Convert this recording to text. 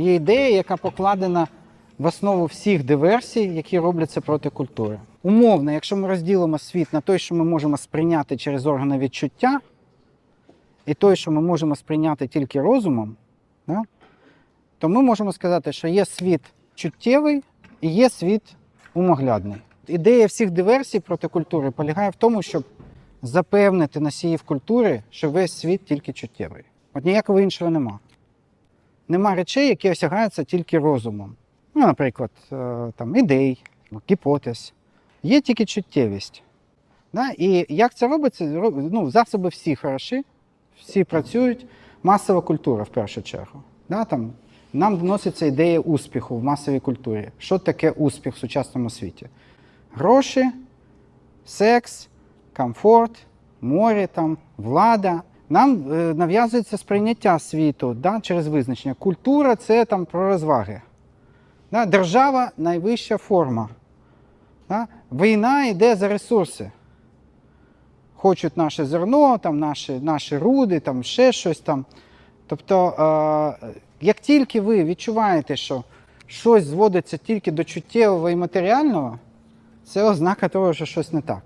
є ідея, яка покладена в основу всіх диверсій, які робляться проти культури. Умовно, якщо ми розділимо світ на той, що ми можемо сприйняти через органи відчуття, і той, що ми можемо сприйняти тільки розумом, да, то ми можемо сказати, що є світ чуттєвий і є світ умоглядний. Ідея всіх диверсій проти культури полягає в тому, щоб запевнити носіїв культури, що весь світ тільки чуттєвий. От ніякого іншого нема. Нема речей, які осягаються тільки розумом. Ну, наприклад, е, там, ідей, гіпотез. Є тільки чуттєвість. Да? І як це робиться? Ну, засоби всі хороші, всі працюють. Масова культура в першу чергу. Да? Там, нам доноситься ідея успіху в масовій культурі. Що таке успіх в сучасному світі? Гроші, секс, комфорт, море, там, влада. Нам е, нав'язується сприйняття світу да, через визначення. Культура це там про розваги. Да, держава найвища форма. Да? Війна йде за ресурси. Хочуть наше зерно, там, наші, наші руди, там, ще щось там. Тобто, е, як тільки ви відчуваєте, що щось зводиться тільки до чуттєвого і матеріального, це ознака того, що щось не так.